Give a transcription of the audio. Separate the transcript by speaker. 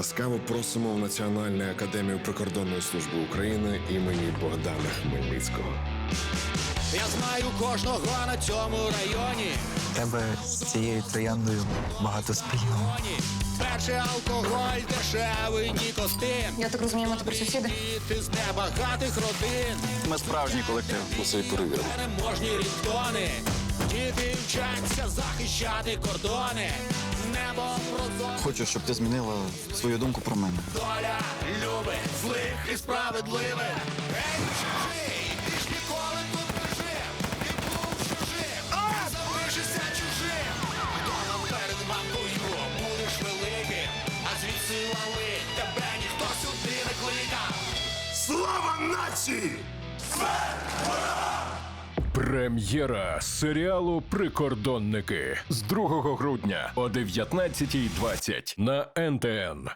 Speaker 1: Ласкаво просимо в Національну академію прикордонної служби України імені Богдана Хмельницького.
Speaker 2: Я знаю кожного на цьому районі.
Speaker 3: Тебе з цією трояндою багато спільного.
Speaker 2: Перший алкоголь, дешевий нікотин.
Speaker 4: Я так розумію, ми тепер сусіди.
Speaker 2: Діти з небагатих родин.
Speaker 5: Ми справжній колектив. Усе й перевіримо.
Speaker 2: Переможні рідтони. Діти вчаться захищати кордони. Небо прозоре,
Speaker 5: Хочу, щоб ти змінила свою думку про мене.
Speaker 2: доля любить злих і справедливих. Ей, чужий, ти ж ніколи тут не жив. Ти був чужим, залишишся чужим. Хто перед мамкою будеш великим, а звідси лали тебе ніхто сюди не кликав.
Speaker 1: Слава нації!
Speaker 6: Прем'єра серіалу Прикордонники з 2 грудня о 19.20 на НТН.